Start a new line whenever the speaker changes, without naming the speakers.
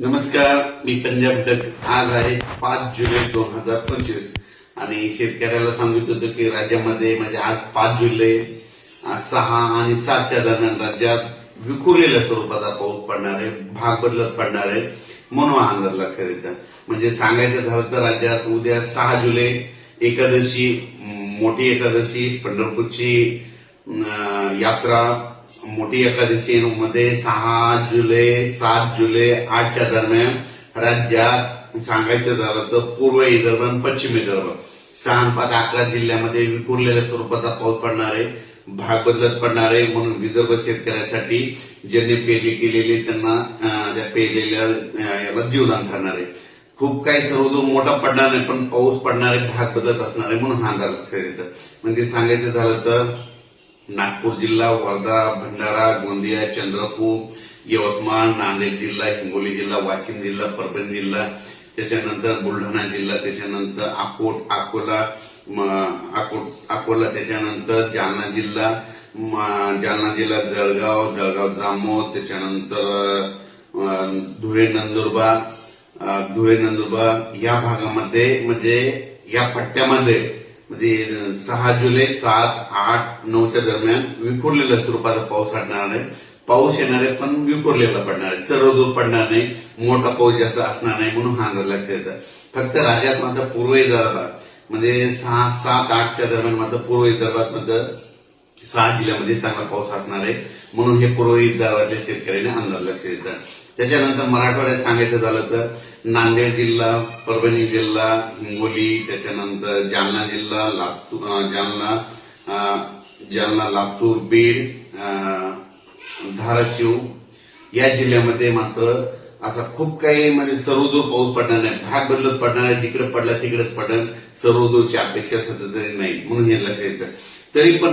नमस्कार मी पंजाब डक. आज आहे पाच जुलै दोन हजार पंचवीस. आणि शेतकऱ्याला सांगित होतो की राज्यामध्ये म्हणजे आज पाच जुलै सहा आणि सातच्या दरम्यान राज्यात विखुरलेल्या स्वरूपाचा पाऊस पडणार आहे भाग बदलत पडणार आहे म्हणून अंदाज लक्षात येतं. म्हणजे सांगायचं झालं तर राज्यात उद्या सहा जुलै एकादशी मोठी एकादशी पंढरपूरची यात्रा मोठी एकादशी मध्ये सहा जुलै सात जुलै आठच्या दरम्यान राज्यात सांगायचं झालं तर पूर्व विदर्भ आणि पश्चिम विदर्भ. सहा आणि पाच अकरा जिल्ह्यामध्ये विखुरलेल्या स्वरूपाचा पाऊस पडणार आहे. भाग बदलत पडणार आहे. म्हणून विदर्भ शेतकऱ्यासाठी ज्यांनी पेरणी केलेली त्यांना त्या पेरलेल्या याला जीवदान ठरणार आहे. खूप काही सर्वदूर मोठा पडणार नाही पण पाऊस पडणारे भाग बदलत असणार आहे म्हणून हा अंदाज लक्षात येतं. म्हणजे सांगायचं झालं तर नागपूर जिल्हा वर्धा भंडारा गोंदिया चंद्रपूर यवतमाळ नांदेड जिल्हा हिंगोली जिल्हा वाशिम जिल्हा परभणी जिल्हा त्याच्यानंतर बुलढाणा जिल्हा त्याच्यानंतर अकोट अकोला म, अकोट अकोला त्याच्यानंतर जालना जिल्हा जालना जिल्हा जळगाव जळगाव जामोद त्याच्यानंतर धुळे नंदुरबार धुळे नंदुरबार या भागामध्ये म्हणजे या पट्ट्यामध्ये म्हणजे सहा जुलै सात आठ नऊच्या दरम्यान विखुरलेल्या स्वरूपाचा पाऊस पडणार आहे. पाऊस येणार आहे पण विखुरलेला पडणार आहे. सर्व दूर पडणार नाही मोठा पाऊस जास्त असणार नाही म्हणून हा अंदाज लक्षात येतं. फक्त राज्यात मात्र पूर्व विदर्भात म्हणजे सहा सात आठच्या दरम्यान मात्र पूर्व विदर्भात मात्र सहा जिल्ह्यामध्ये चांगला पाऊस असणार आहे. म्हणून हे पूर्व विदर्भातल्या शेतकऱ्यांनी अंदाज लक्षात येतं. त्याच्यानंतर मराठवाड्यात सांगायचं झालं तर नांदेड जिल्हा परभणी जिल्हा हिंगोली त्याच्यानंतर जालना जिल्हा लातूर जालना जालना लातूर बीड धाराशिव. या जिल्ह्यामध्ये मात्र असा खूप काही म्हणजे सर्वदूर पाऊस पडणार नाही. भाग बदलत पडणार आहे जिकडे पडला तिकडेच पडणार. सर्वदूरची अपेक्षा सध्या नाही. म्हणून हे लक्षात येतं. तरी पण